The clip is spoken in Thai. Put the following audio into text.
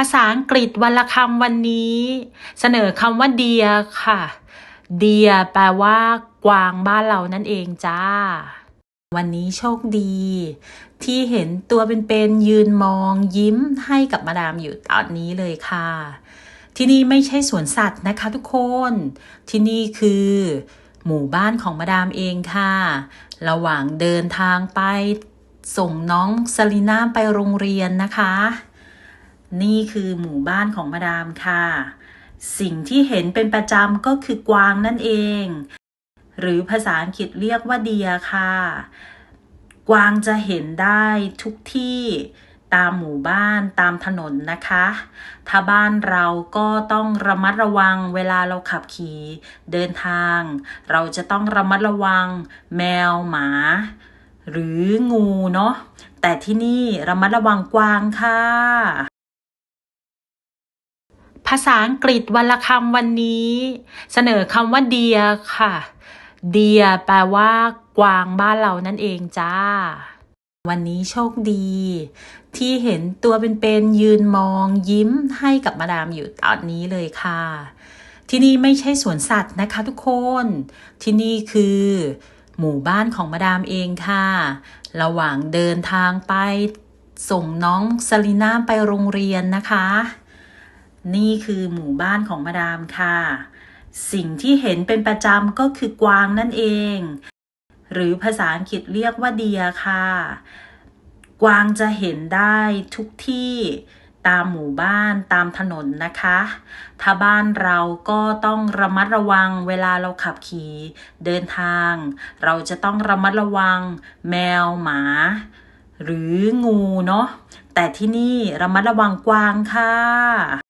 ภาษาอังกฤษวันละคำวันนี้ เสนอคำว่า deer ค่ะ deer แปลว่ากวางบ้านเรานั่นเองจ้า วันนี้โชคดี ที่เห็นตัวเป็นๆยืนมองยิ้มให้กับมาดามอยู่ตอนนี้เลยค่ะ ที่นี่ไม่ใช่สวนสัตว์นะคะทุกคน ที่นี่คือหมู่บ้านของมาดามเองค่ะ ระหว่างเดินทางไปส่งน้องซาลีน่าไปโรงเรียนนะคะ นี่คือหมู่บ้านของมาดามค่ะ สิ่งที่เห็นเป็นประจำก็คือกวางนั่นเอง หรือภาษาอังกฤษเรียกว่าเดียค่ะ กวางจะเห็นได้ทุกที่ตามหมู่บ้านตามถนนนะคะ ถ้าบ้านเราก็ต้องระมัดระวังเวลาเราขับขี่เดินทาง เราจะต้องระมัดระวังแมวหมา หรืองูเนาะแต่ที่นี่ระมัดระวังกวางค่ะ ภาษาอังกฤษวันละคำวันนี้ เสนอคำว่า deer ค่ะ deer แปลว่ากวางบ้านเรานั่นเองจ้า วันนี้โชคดี ที่เห็นตัวเป็นๆยืนมองยิ้มให้กับมาดามอยู่ตอนนี้เลยค่ะ ที่นี่ไม่ใช่สวนสัตว์นะคะทุกคน ที่นี่คือหมู่บ้านของมาดามเองค่ะ ระหว่างเดินทางไปส่งน้องซาลีน่าไปโรงเรียนนะคะ นี่คือหมู่บ้านของมาดามค่ะ สิ่งที่เห็นเป็นประจำก็คือกวางนั่นเอง หรือภาษาอังกฤษเรียกว่าเดียค่ะ กวางจะเห็นได้ทุกที่ตามหมู่บ้านตามถนนนะคะ ถ้าบ้านเราก็ต้องระมัดระวังเวลาเราขับขี่เดินทาง เราจะต้องระมัดระวังแมวหมา หรืองูเนาะแต่ที่นี่ระมัดระวังกวางค่ะ